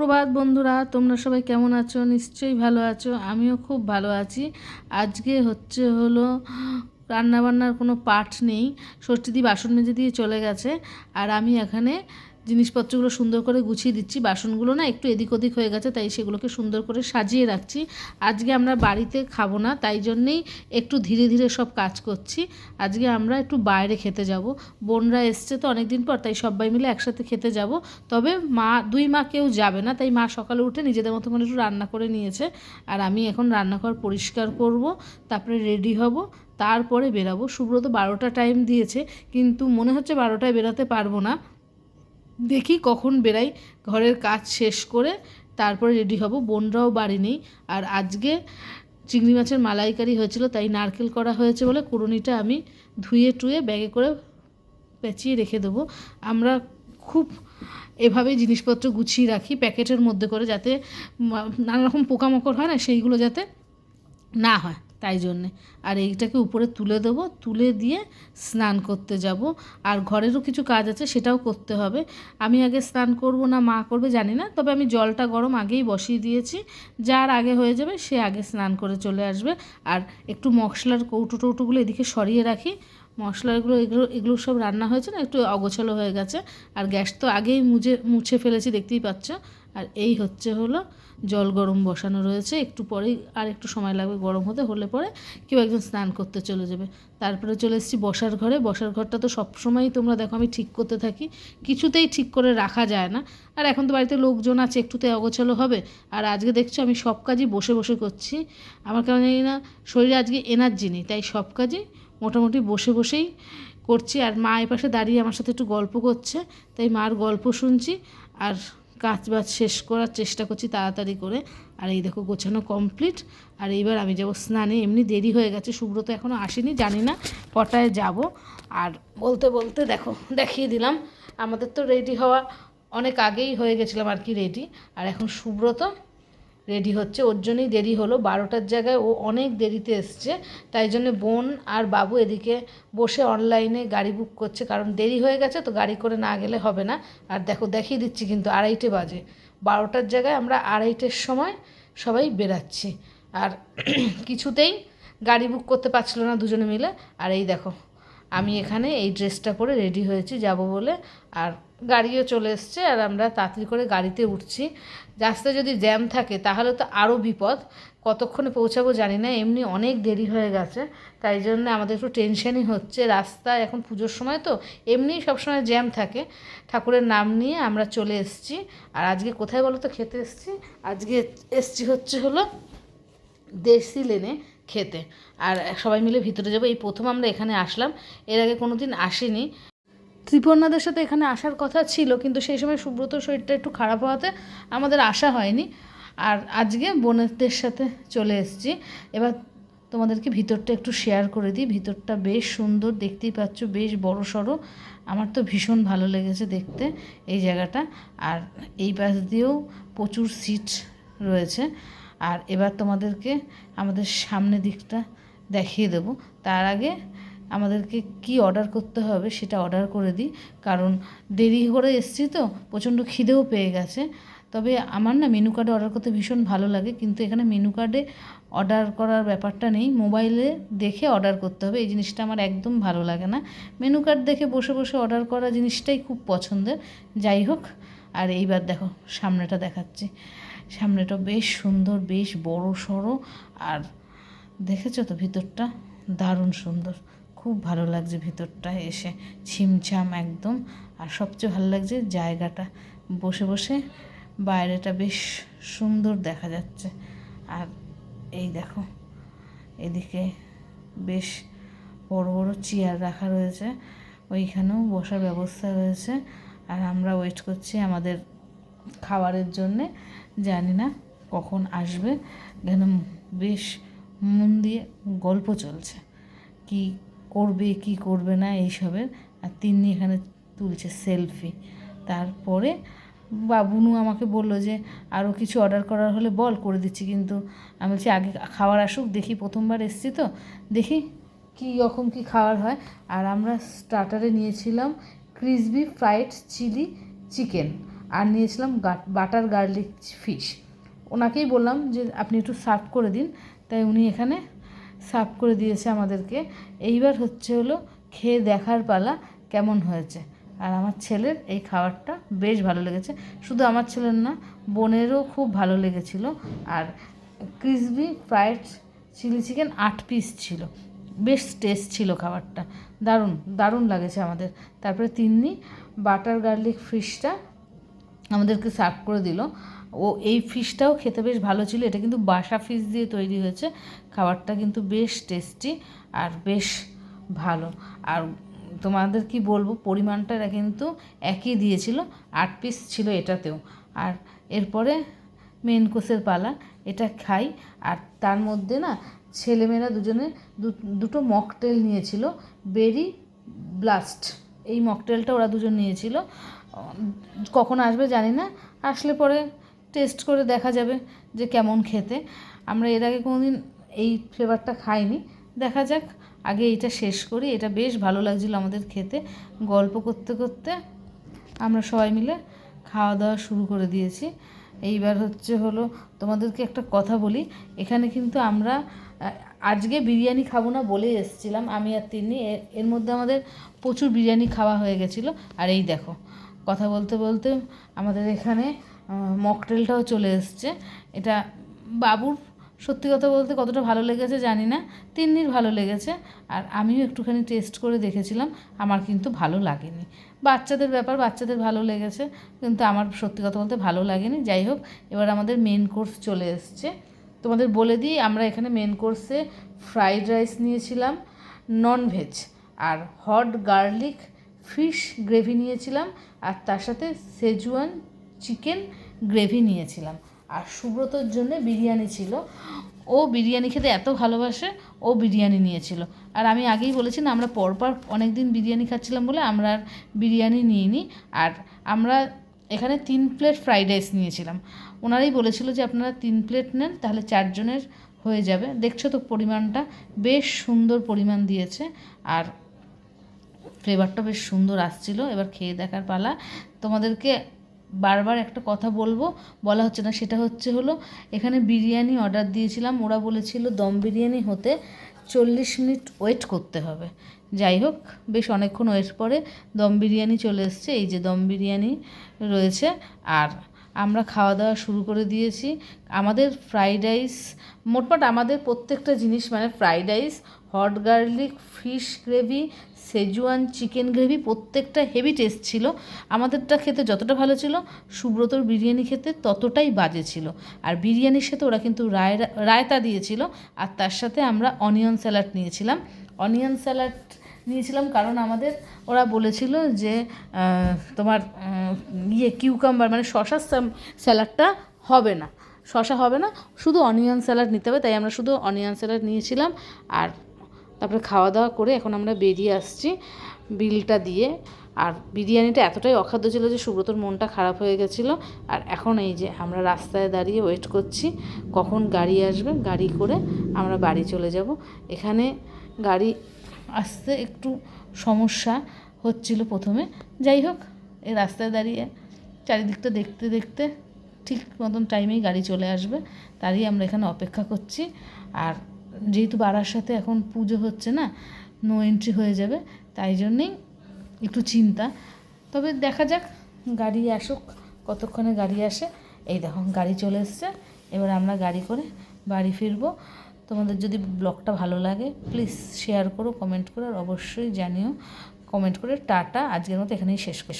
সুপ্রভাত বন্ধুরা, তোমরা সবাই কেমন আছো? নিশ্চয়ই ভালো আছো। আমিও খুব ভালো আছি। আজকে হচ্ছে হলো, রান্নাবান্নার কোনো পাঠ নেই। ষষ্ঠীদি বাসন মেজে দিয়ে চলে গেছে। আর আমি এখানে জিনিসপত্রগুলো সুন্দর করে গুছিয়ে দিচ্ছি। বাসনগুলো না একটু এদিক ওদিক হয়ে গেছে, তাই সেগুলোকে সুন্দর করে সাজিয়ে রাখছি। আজকে আমরা বাড়িতে খাব না, তাই জন্যেই একটু ধীরে ধীরে সব কাজ করছি। আজকে আমরা একটু বাইরে খেতে যাব। বোনরা এসছে তো অনেক দিন পর, তাই সবাই মিলে একসাথে খেতে যাব। তবে মা, দুই মা কেউ যাবে না, তাই মা সকালে উঠে নিজেদের মতো করে একটু রান্না করে নিয়েছে। আর আমি এখন রান্নাঘর পরিষ্কার করব, তারপরে রেডি হব, তারপরে বেরাবো। সুব্রত বারোটা টাইম দিয়েছে, কিন্তু মনে হচ্ছে বারোটায় বেরাতে পারব না। দেখি কখন বেরাই ঘরের কাজ শেষ করে তারপরে রেডি হব। বোনরাও বাড়ি নেই। আর আজকে চিংড়ি মাছের মালাইকারি হয়েছিল, তাই নারকেল করা হয়েছে বলে কুড়ুনিটা আমি ধুয়ে টুয়ে ব্যাগে করে পেঁচিয়ে রেখে দেবো। আমরা খুব এভাবেই জিনিসপত্র গুছিয়ে রাখি প্যাকেটের মধ্যে করে যাতে নানা রকম পোকামাকড় হয় না, সেইগুলো যাতে না হয়। তাই জন্যে। আর এইটাকে উপরে তুলে দেবো, তুলে দিয়ে স্নান করতে যাব। আর ঘরেরও কিছু কাজ আছে, সেটাও করতে হবে। আমি আগে স্নান করব না, মা করবে, জানি না। তবে আমি জলটা গরম আগেই বসিয়ে দিয়েছি। যার আগে হয়ে যাবে, সে আগে স্নান করে চলে আসবে। আর একটু মশলার কৌটো টৌটোগুলো এদিকে সরিয়ে রাখি। মশলাগুলো, এগুলো এগুলো সব রান্না হয়েছে না, একটু অগোছালো হয়ে গেছে। আর গ্যাস তো আগেই মুছে মুছে ফেলেছি, দেখতেই পাচ্ছ। আর এই হচ্ছে হলো জল গরম বসানো রয়েছে, একটু পরেই আর একটু সময় লাগবে গরম হতে, হলে পরে কেউ একজন স্নান করতে চলে যাবে। তারপরে চলে এসেছি বসার ঘরে। বসার ঘরটা তো সবসময়ই তোমরা দেখো আমি ঠিক করতে থাকি। কিছুতেই ঠিক করে রাখা যায় না। আর এখন তো বাড়িতে লোকজন আছে, একটুতে অগোছালো হবে। আর আজকে দেখছ আমি সব কাজই বসে বসে করছি। আমার জানি না, শরীরে আজকে এনার্জি নেই, তাই সব কাজই মোটামুটি বসে, বসেই করছি। আর মা এপাশে দাঁড়িয়ে আমার সাথে একটু গল্প করছে, তাই মার গল্প শুনছি। আর কাজ বাজ শেষ করার চেষ্টা করছি তাড়াতাড়ি করে। আর এই দেখো গোছানো কমপ্লিট আর এইবার আমি যাব স্নানে। এমনি দেরি হয়ে গেছে, সুব্রত এখনও আসেনি, জানি না কটায় যাব। আর বলতে বলতে দেখো, দেখিয়ে দিলাম, আমাদের তো রেডি হওয়া অনেক আগেই হয়ে গেছিলাম আর কি রেডি আর এখন সুব্রত রেডি হচ্ছে। ওর জন্যই দেরি হলো। বারোটার জায়গায় ও অনেক দেরিতে এসছে। তাই জন্য বোন আর বাবু এদিকে বসে অনলাইনে গাড়ি বুক করছে। কারণ দেরি হয়ে গেছে, তো গাড়ি করে না গেলে হবে না। আর দেখো, দেখিয়ে দিচ্ছি কিন্তু আড়াইটে বাজে। বারোটার জায়গায় আমরা আড়াইটের সময় সবাই বেরাচ্ছি। আর কিছুতেই গাড়ি বুক করতে পারছিল না দুজনে মিলে। আর এই দেখো আমি এখানে এই ড্রেসটা পরে রেডি হয়েছি, যাব বলে। আর গাড়িও চলে এসছে, আর আমরা তাড়াতাড়ি করে গাড়িতে উঠছি। রাস্তায় যদি জ্যাম থাকে, তাহলে তো আরও বিপদ। কতক্ষণে পৌঁছাবো জানি না, এমনি অনেক দেরি হয়ে গেছে। তাই জন্য আমাদের একটু টেনশনই হচ্ছে। রাস্তা এখন পুজোর সময় তো এমনিই সবসময় জ্যাম থাকে। ঠাকুরের নাম নিয়ে আমরা চলে এসেছি। আর আজকে কোথায় বলো তো, খেতে এসেছি? আজকে এসছি হচ্ছে হলো দেশি লেনে। খেতে। আর সবাই মিলে ভিতরে যাব। এই প্রথম আমরা এখানে আসলাম। এর আগে কোনো দিন আসিনি। ত্রিপর্ণাদের সাথে এখানে আসার কথা ছিল, কিন্তু সেই সময় সুব্রত শরীরটা একটু খারাপ হওয়াতে আমাদের আসা হয়নি। আর আজকে বোনেদের সাথে চলে এসেছি। এবার তোমাদেরকে ভিতরটা একটু শেয়ার করে দিই। ভিতরটা বেশ সুন্দর, দেখতেই পাচ্ছ, বেশ বড় সড়ো আমার তো ভীষণ ভালো লেগেছে দেখতে এই জায়গাটা। আর এই পাশ দিয়েও প্রচুর সিট রয়েছে। আর এবার তোমাদেরকে আমাদের সামনে দিকটা দেখিয়ে দেব। তার আগে আমাদেরকে কি অর্ডার করতে হবে সেটা অর্ডার করে দিই। কারণ দেরি করে এসছি তো, প্রচণ্ড খিদেও পেয়ে গেছে। তবে আমার না মেনু কার্ডে অর্ডার করতে ভীষণ ভালো লাগে, কিন্তু এখানে মেনু কার্ডে অর্ডার করার ব্যাপারটা নেই। মোবাইলে দেখে অর্ডার করতে হবে, এই জিনিসটা আমার একদম ভালো লাগে না। মেনু কার্ড দেখে বসে বসে অর্ডার করা জিনিসটাই খুব পছন্দের। যাই হোক, আর এইবার দেখো, সামনেটা দেখাচ্ছি। সামনেটা বেশ সুন্দর, বেশ বড় সড়ো। আর দেখেছ তো ভিতরটা? দারুণ সুন্দর। খুব ভালো লাগছে ভিতরটা এসে। ছিমছাম একদম। আর সবচেয়ে ভালো লাগছে জায়গাটা। বসে বসে বাইরেটা বেশ সুন্দর দেখা যাচ্ছে। আর এই দেখো, এদিকে বেশ বড় বড় চেয়ার রাখা রয়েছে। ওইখানেও বসার ব্যবস্থা রয়েছে। আর আমরা ওয়েট করছি আমাদের খাবারের জন্যে, জানি না কখন আসবে। যেন বেশ মন দিয়ে গল্প চলছে। কি করবে কি করবে না এইসবের। আর তিনি এখানে তুলছে সেলফি তারপরে বাবুনু আমাকে বলল যে আরও কিছু অর্ডার করার হলে বল, করে দিচ্ছি। কিন্তু আমি বলছি, আগে খাবার আসুক, দেখি প্রথমবার এসছি তো। দেখি কী রকম কী খাবার হয়। আর আমরা স্টার্টারে নিয়েছিলাম ক্রিসবি ফ্রাইড চিলি চিকেন আর নিয়েছিলাম বাটার গার্লিক ফিশ। ওনাকেই বললাম যে, আপনি একটু সার্ভ করে দিন। তাই উনি এখানে সার্ভ করে দিয়েছে আমাদেরকে। এইবার হচ্ছে হলো খেয়ে দেখার পালা কেমন হয়েছে। আর আমার ছেলের এই খাবারটা বেশ ভালো লেগেছে। শুধু আমার ছেলের না, বোনেরও খুব ভালো লেগেছিল। আর ক্রিসবি ফ্রাইড চিলি চিকেন আট পিস ছিল। বেশ টেস্ট ছিল খাবারটা। দারুণ দারুণ লাগেছে আমাদের। তারপরে তিন্নি বাটার গার্লিক ফিশটা আমাদেরকে সার্ভ করে দিল। ও এই ফিশটাও খেতে বেশ ভালো ছিল। এটা কিন্তু বাসা ফিশ দিয়ে তৈরি হয়েছে। খাবারটা কিন্তু বেশ টেস্টি আর বেশ ভালো। আর তোমাদের কি বলব, পরিমাণটা এরা কিন্তু একই দিয়েছিল। আট পিস ছিল এটাতেও। আর এরপরে মেন কোষের পালা, এটা খাই। আর তার মধ্যে না, ছেলেমেয়েরা দুজনে দুটো মকটেল নিয়েছিল বেরি ব্লাস্ট এই মকটেলটা ওরা দুজন নিয়েছিল। কখন আসবে জানি না। আসলে পরে টেস্ট করে দেখা যাবে যে কেমন খেতে। আমরা এর আগে কোনোদিন এই ফ্লেভারটা খাইনি। দেখা যাক, আগে এইটা শেষ করি। এটা বেশ ভালো লাগছিল আমাদের খেতে। গল্প করতে করতে আমরা সবাই মিলে খাওয়া দাওয়া শুরু করে দিয়েছি। এইবার হচ্ছে হলো, তোমাদেরকে একটা কথা বলি। এখানে কিন্তু আমরা আজকে বিরিয়ানি খাব না বলেই এসেছিলাম, আমি আর তিনি এর মধ্যে আমাদের প্রচুর বিরিয়ানি খাওয়া হয়ে গেছিল। আর এই দেখো, কথা বলতে বলতে আমাদের এখানে মকটেলটাও চলে এসছে। এটা বাবুর, সত্যি কথা বলতে কতটা ভালো লেগেছে জানি না, তিন্নির ভালো লেগেছে। আর আমিও একটুখানি টেস্ট করে দেখেছিলাম, আমার কিন্তু ভালো লাগেনি। বাচ্চাদের ব্যাপার, বাচ্চাদের ভালো লেগেছে, কিন্তু আমার সত্যি কথা বলতে ভালো লাগেনি। যাই হোক, এবার আমাদের মেন কোর্স চলে এসছে। তোমাদের বলে দিই, আমরা এখানে মেন কোর্সে ফ্রাইড রাইস নিয়েছিলাম নন ভেজ আর হট গার্লিক ফিশ গ্রেভি নিয়েছিলাম, আর তার সাথে সেজুয়ান চিকেন গ্রেভি নিয়েছিলাম। আর সুব্রতর জন্য বিরিয়ানি ছিল। ও বিরিয়ানি খেতে এত ভালোবাসে, ও বিরিয়ানি নিয়েছিল। আর আমি আগেই বলেছি না, আমরা পরপর অনেক দিন বিরিয়ানি খাচ্ছিলাম বলে আমরা আর বিরিয়ানি নিইনি। আর আমরা এখানে তিন প্লেট ফ্রাইড রাইস নিয়েছিলাম। ওনারাই বলেছিল যে, আপনারা তিন প্লেট নেন, তাহলে চারজনের হয়ে যাবে। দেখছ তো পরিমাণটা, বেশ সুন্দর পরিমাণ দিয়েছে। আর ফ্লেভারটা বেশ সুন্দর আসছিল। এবার খেয়ে দেখার পালা। তোমাদেরকে বারবার একটা কথা বলব, বলা হচ্ছে না। সেটা হচ্ছে হলো, এখানে বিরিয়ানি অর্ডার দিয়েছিলাম। ওরা বলেছিল, দম বিরিয়ানি হতে চল্লিশ মিনিট ওয়েট করতে হবে। যাই হোক, বেশ অনেকক্ষণ ওয়েট পরে দম বিরিয়ানি চলে এসছে। এই যে দম বিরিয়ানি রয়েছে। আর আমরা খাওয়া দাওয়া শুরু করে দিয়েছি। আমাদের ফ্রাইড রাইস, মোটমাট আমাদের প্রত্যেকটা জিনিস মানে fried rice hot garlic, fish gravy, Szechuan chicken gravy, প্রত্যেকটা হেভি টেস্ট ছিল। আমাদেরটা খেতে যতটা ভালো ছিল, সুব্রতর বিরিয়ানি খেতে ততটাই বাজে ছিল। আর বিরিয়ানির সাথে ওরা কিন্তু রায়, রায়তা দিয়েছিল, আর তার সাথে আমরা অনিয়ন স্যালাড নিয়েছিলাম। অনিয়ন স্যালাড নিয়েছিলাম কারণ আমাদের, ওরা বলেছিল যে তোমার ইয়ে কিউকাম্বার মানে শশার স্যালাডটা হবে না। শশা হবে না, শুধু অনিয়ন স্যালাড নিতে হবে, তাই আমরা শুধু অনিয়ন স্যালাড নিয়েছিলাম। আর তারপরে খাওয়া দাওয়া করে এখন আমরা বেরিয়ে আসছি বিলটা দিয়ে। আর বিরিয়ানিটা এতটাই অখাদ্য ছিল যে সুব্রতর মনটা খারাপ হয়ে গেছিল। আর এখন এই যে আমরা রাস্তায় দাঁড়িয়ে ওয়েট করছি, কখন গাড়ি আসবে, গাড়ি করে আমরা বাড়ি চলে যাব। এখানে গাড়ি আসতে একটু সমস্যা হচ্ছিল প্রথমে। যাই হোক, এই রাস্তায় দাঁড়িয়ে চারিদিকটা দেখতে দেখতে ঠিক মতন টাইমেই গাড়ি চলে আসবে, তারই আমরা এখানে অপেক্ষা করছি। আর যেহেতু বাড়ার সাথে এখন পুজো হচ্ছে না নো এন্ট্রি হয়ে যাবে, তাই জন্যেই একটু চিন্তা। তবে দেখা যাক, গাড়ি আসুক, কতক্ষণে গাড়ি আসে। এই দেখো, গাড়ি চলে এসছে, এবার আমরা গাড়ি করে বাড়ি ফিরবো। তোমাদের যদি ব্লগটা ভালো লাগে প্লিজ শেয়ার করো কমেন্ট করো, আর অবশ্যই জানিও। কমেন্ট করে টাটা, আজকের মতো এখানেই শেষ করছি।